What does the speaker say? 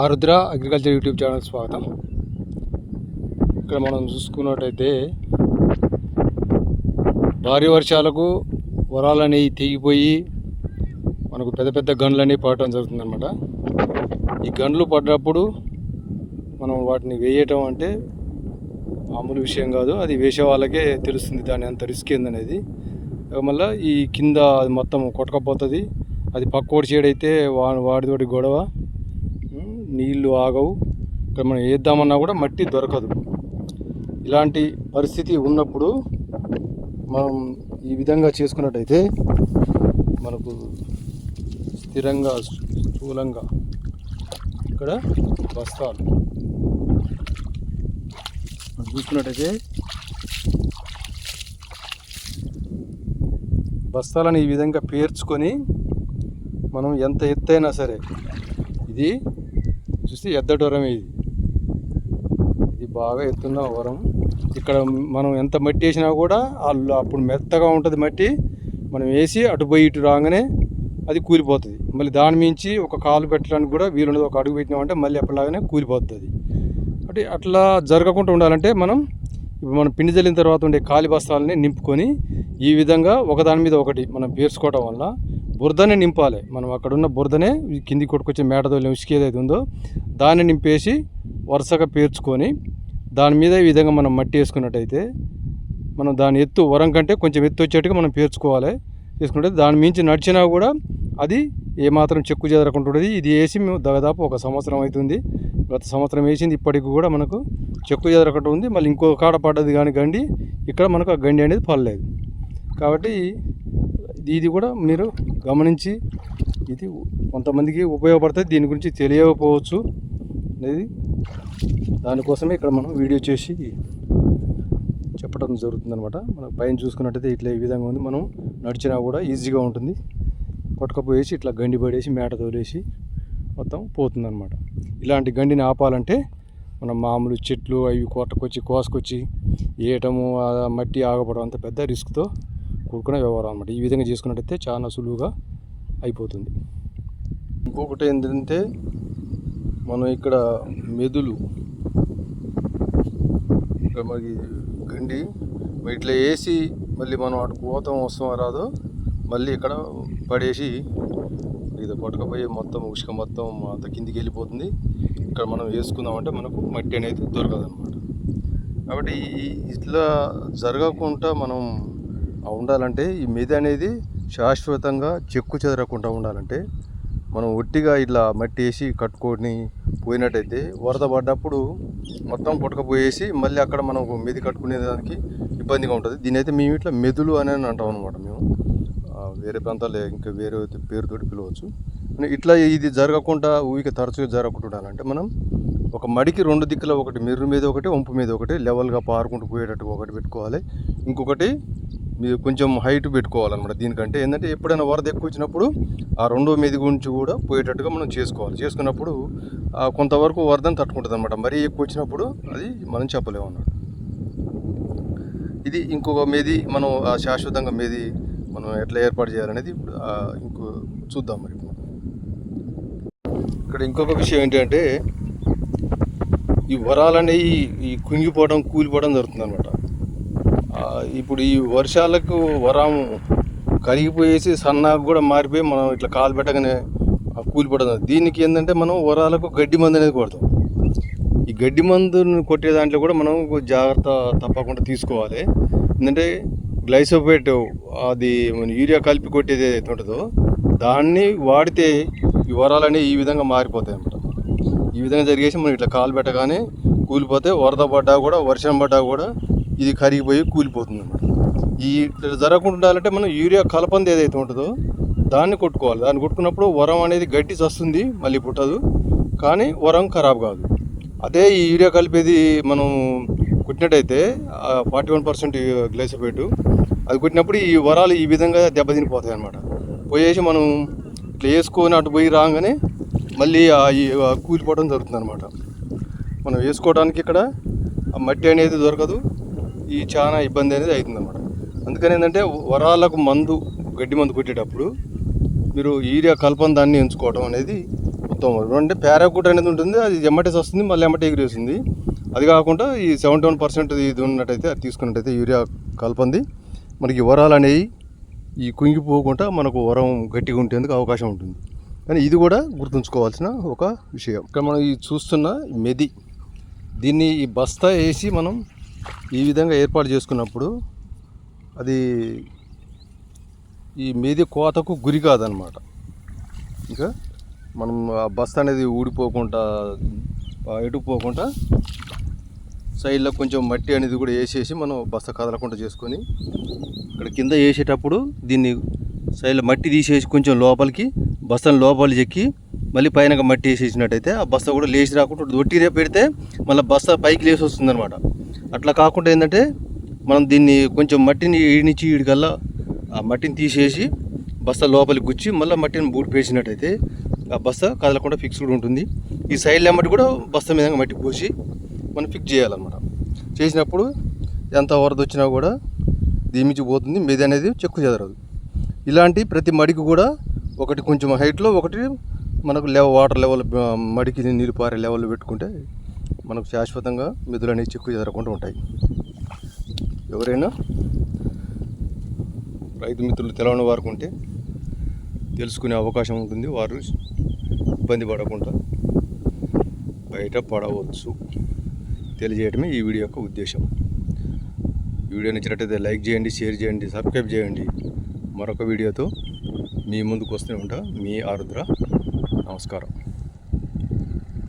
ఆరుద్ర agriculture YouTube channel స్వాగతం. ఇక్కడ మనం చూసుకున్నట్టయితే భారీ వర్షాలకు వరాలనేవి తెగిపోయి మనకు పెద్ద పెద్ద గన్లన్నీ పడటం జరుగుతుందన్నమాట. ఈ గండ్లు పడ్డప్పుడు మనం వాటిని వేయటం అంటే మామూలు విషయం కాదు అది వేసే వాళ్ళకే తెలుస్తుంది దాని అంత రిస్క్ ఏందనేది. మళ్ళీ ఈ కింద అది మొత్తం కొట్టకపోతుంది అది పక్కోడి చేయడైతే వా వాడితోటి గొడవ నీళ్ళు ఆగవు. ఇక్కడ మనం వేద్దామన్నా కూడా మట్టి దొరకదు. ఇలాంటి పరిస్థితి ఉన్నప్పుడు మనం ఈ విధంగా చేసుకున్నట్టయితే మనకు స్థిరంగా స్థూలంగా ఇక్కడ బస్తాలు చూసుకున్నట్టయితే బస్తాలను ఈ విధంగా పేర్చుకొని మనం ఎంత ఎత్తైనా సరే ఇది వచ్చేసి ఎద్దడొరమే ఇది. ఇది బాగా ఎత్తున్న వరం. ఇక్కడ మనం ఎంత మట్టి వేసినా కూడా వాళ్ళు అప్పుడు మెత్తగా ఉంటుంది మట్టి. మనం వేసి అటు పోయి ఇటు రాగానే అది కూలిపోతుంది. మళ్ళీ దాని మించి ఒక కాలు పెట్టడానికి కూడా వీలుండదు. ఒక అడుగు పెట్టినామంటే మళ్ళీ ఎప్పటిలాగానే కూలిపోతుంది. అంటే అట్లా జరగకుండా ఉండాలంటే మనం ఇప్పుడు మనం పిండి చల్లిన తర్వాత ఉండే ఖాళీ బస్తాలని నింపుకొని ఈ విధంగా ఒకదాని మీద ఒకటి మనం పేర్చుకోవడం వల్ల బురదనే నింపాలి. మనం అక్కడున్న బురదనే కింది కిందికి కొట్టుకొచ్చే మేడతో ఉసుక ఏదైతే ఉందో దాన్ని నింపేసి వరుసగా పేర్చుకొని దాని మీద ఈ విధంగా మనం మట్టి వేసుకున్నట్టయితే మనం దాని ఎత్తు వరం కంటే కొంచెం ఎత్తు వచ్చేట్టుగా మనం పేర్చుకోవాలి. చేసుకుంటే దాని మించి నడిచినా కూడా అది ఏమాత్రం చెక్కు చెదరకుండా ఉండదు. ఇది వేసి మేము దాదాపు ఒక సంవత్సరం అవుతుంది. గత సంవత్సరం వేసింది ఇప్పటికి కూడా మనకు చెక్కు చెదరకుండా ఉంది. మళ్ళీ ఇంకో కాడ పడ్డది కానీ గండి ఇక్కడ మనకు ఆ గండి అనేది పడలేదు. కాబట్టి ఇది కూడా మీరు గమనించి ఇది కొంతమందికి ఉపయోగపడుతుంది దీని గురించి తెలియకపోవచ్చు. అనేది దానికోసమే ఇక్కడ మనం వీడియో చేసి చెప్పడం జరుగుతుంది అనమాట మనం పైన చూసుకున్నట్టయితే ఇట్లా ఈ విధంగా ఉంది. మనం నడిచినా కూడా ఈజీగా ఉంటుంది. పట్టుకపోయేసి ఇట్లా గండి పడేసి మేట తోలేసి మొత్తం పోతుంది అనమాట ఇలాంటి గండిని ఆపాలంటే మనం మామూలు చెట్లు అవి కొట్టకొచ్చి కోసుకొచ్చి వేయటము మట్టి ఆగపడడం అంత పెద్ద రిస్క్తో కూడుకునే వ్యవహారం అనమాట ఈ విధంగా చేసుకున్నట్టయితే చాలా సులువుగా అయిపోతుంది. ఇంకొకటి ఏంటంటే మనం ఇక్కడ మెదులు ఇక్కడ గండి ఇట్లా వేసి మళ్ళీ మనం అటు పోతాం వస్తాం రాదో మళ్ళీ ఇక్కడ పడేసి ఇది పట్టుకపోయి మొత్తం ఉసుక మొత్తం అంత కిందికి వెళ్ళిపోతుంది. ఇక్కడ మనం వేసుకుందామంటే మనకు మట్టి అనేది దొరకదు అనమాట కాబట్టి ఇట్లా జరగకుండా మనం ఉండాలంటే ఈ మెది అనేది శాశ్వతంగా చెక్కు చెదరకుండా ఉండాలంటే మనం ఒట్టిగా ఇట్లా మట్టి వేసి కట్టుకొని పోయినట్టయితే వరద పడ్డప్పుడు మొత్తం కొట్టకపోయేసి మళ్ళీ అక్కడ మనం మెది కట్టుకునే దానికి ఇబ్బందిగా ఉంటుంది. దీని అయితే మేము ఇట్లా మెదులు అని అంటాం అనమాట మేము. వేరే ప్రాంతాల్లో ఇంకా వేరే పేరుతోటి పిలవచ్చు. ఇట్లా ఇది జరగకుండా ఊరికి తరచుగా జరగకుండా ఉండాలంటే మనం ఒక మడికి రెండు దిక్కుల ఒకటి మిర్రు మీద ఒకటి వంపు మీద ఒకటి లెవెల్గా పారుకుంటూ పోయేటట్టు ఒకటి పెట్టుకోవాలి. ఇంకొకటి మీరు కొంచెం హైట్ పెట్టుకోవాలన్నమాట దీనికంటే. ఏంటంటే ఎప్పుడైనా వరద ఎక్కువ వచ్చినప్పుడు ఆ రెండో మీది గురించి కూడా పోయేటట్టుగా మనం చేసుకోవాలి. చేసుకున్నప్పుడు కొంతవరకు వరదని తట్టుకుంటుంది అనమాట మరీ ఎక్కువ వచ్చినప్పుడు అది మనం చెప్పలేము అన్నమాట. ఇది ఇంకొక మేది మనం ఆ శాశ్వతంగా మీది మనం ఎట్లా ఏర్పాటు చేయాలనేది ఇప్పుడు ఇంకో చూద్దాం మరి. ఇక్కడ ఇంకొక విషయం ఏంటంటే ఈ వరాలు అనేవి ఈ కుంగిపోవడం కూలిపోవడం జరుగుతుంది అనమాట ఇప్పుడు ఈ వర్షాలకు వరం కరిగిపోయేసి సన్నాకు కూడా మారిపోయి మనం ఇట్లా కాలు పెట్టగానే ఆ కూలిపోవడం దీనికి ఏంటంటే మనం వరాలకు గడ్డి మందు అనేది కొడతాం ఈ గడ్డి మందును కొట్టే దాంట్లో కూడా మనం జాగ్రత్త తప్పకుండా తీసుకోవాలి. ఎందుకంటే గ్లైసోపేట్ అది మన యూరియా కలిపి కొట్టేది ఏదైతే ఉంటుందో దాన్ని వాడితే ఈ వరాలన్నీ ఈ విధంగా మారిపోతాయి అన్నమాట. ఈ విధంగా జరిగేసి మనం ఇట్లా కాలు పెట్టగానే కూలిపోతే వరద పడ్డా కూడా వర్షం పడ్డా కూడా ఇది కరిగిపోయి కూలిపోతుంది అన్నమాట ఈ జరగకుండా ఉండాలంటే మనం యూరియా కలపంది ఏదైతే ఉంటుందో దాన్ని కొట్టుకోవాలి. దాన్ని కొట్టుకున్నప్పుడు వరం అనేది గట్టి వస్తుంది మళ్ళీ పుట్టదు. కానీ వరం ఖరాబ్ కాదు. అదే ఈ యూరియా కలిపేది మనం కుట్టినట్టయితే ఫార్టీ వన్ పర్సెంట్ గ్లైసోపేట్ అది కుట్టినప్పుడు ఈ వరాలు ఈ విధంగా దెబ్బతినిపోతాయి అనమాట పోయేసి మనం ఇట్లా వేసుకొని అటు పోయి రాగానే మళ్ళీ కూలిపోవడం జరుగుతుంది అనమాట మనం వేసుకోవడానికి ఇక్కడ ఆ మట్టి అనేది దొరకదు. ఈ చాలా ఇబ్బంది అనేది అవుతుంది అనమాట అందుకని ఏంటంటే వరాలకు మందు గడ్డి మందు కొట్టేటప్పుడు మీరు యూరియా కలపని దాన్ని ఎంచుకోవడం అనేది ఉత్తమం. అంటే పారాకూట్ అనేది ఉంటుంది అది ఎమ్మటేసి వస్తుంది మళ్ళీ ఎమ్మటే ఎగిరి వస్తుంది. అది కాకుండా ఈ సెవెంటీ వన్ పర్సెంట్ ఇది ఉన్నట్టయితే అది తీసుకున్నట్టయితే యూరియా కలపంది. మనకి వరాలు అనేవి ఈ కుంగిపోకుండా మనకు వరం గట్టిగా ఉండేందుకు అవకాశం ఉంటుంది. కానీ ఇది కూడా గుర్తుంచుకోవాల్సిన ఒక విషయం. ఇక్కడ మనం ఈ చూస్తున్న మెది దీన్ని ఈ బస్తా వేసి మనం ఈ విధంగా ఏర్పాటు చేసుకున్నప్పుడు అది ఈ మీది కోతకు గురి కాదనమాట ఇంకా మనం ఆ బస్త అనేది ఊడిపోకుండా ఎటుపోకుండా సైడ్లో కొంచెం మట్టి అనేది కూడా వేసేసి మనం బస్తా కదలకుండా చేసుకొని ఇక్కడ కింద వేసేటప్పుడు దీన్ని సైడ్లో మట్టి తీసేసి కొంచెం లోపలికి బస్తను లోపలికి చెక్కి మళ్ళీ పైన మట్టి వేసేసినట్టయితే ఆ బస్త కూడా లేచి రాకుండా ఒట్టిరే పెడితే మళ్ళీ బస్తా పైకి లేచి వస్తుందన్నమాట. అట్లా కాకుండా ఏంటంటే మనం దీన్ని కొంచెం మట్టిని ఈడినిచ్చి ఈడికల్లా ఆ మట్టిని తీసేసి బస్తా లోపలికి గుచ్చి మళ్ళీ మట్టిని బూట్ పేసినట్టయితే ఆ బస్తా కదలకుండా ఫిక్స్డ్ ఉంటుంది. ఈ సైడ్ లెమ్మటి కూడా బస్తా మీద మట్టి పోసి మనం ఫిక్స్ చేయాలన్నమాట. చేసినప్పుడు ఎంత వరద వచ్చినా కూడా దీమించి పోతుంది మీద అనేది చెక్కు చెదరదు. ఇలాంటి ప్రతి మడికి కూడా ఒకటి కొంచెం హైట్లో ఒకటి మనకు లెవ వాటర్ లెవెల్ మడికి నీళ్ళు పారే లెవెల్లో పెట్టుకుంటే మనకు శాశ్వతంగా మెదులు అనేవి చెక్కు చెదరకుండా ఉంటాయి. ఎవరైనా రైతు మిత్రులు తెలవని వారికి ఉంటే తెలుసుకునే అవకాశం ఉంటుంది. వారు ఇబ్బంది పడకుండా బయట పడవచ్చు. తెలియజేయడమే ఈ వీడియో యొక్క ఉద్దేశం. వీడియో నచ్చినట్టయితే లైక్ చేయండి షేర్ చేయండి సబ్స్క్రైబ్ చేయండి. మరొక వీడియోతో మీ ముందుకు వస్తూనే ఉంటా. మీ ఆరుద్ర. నమస్కారం.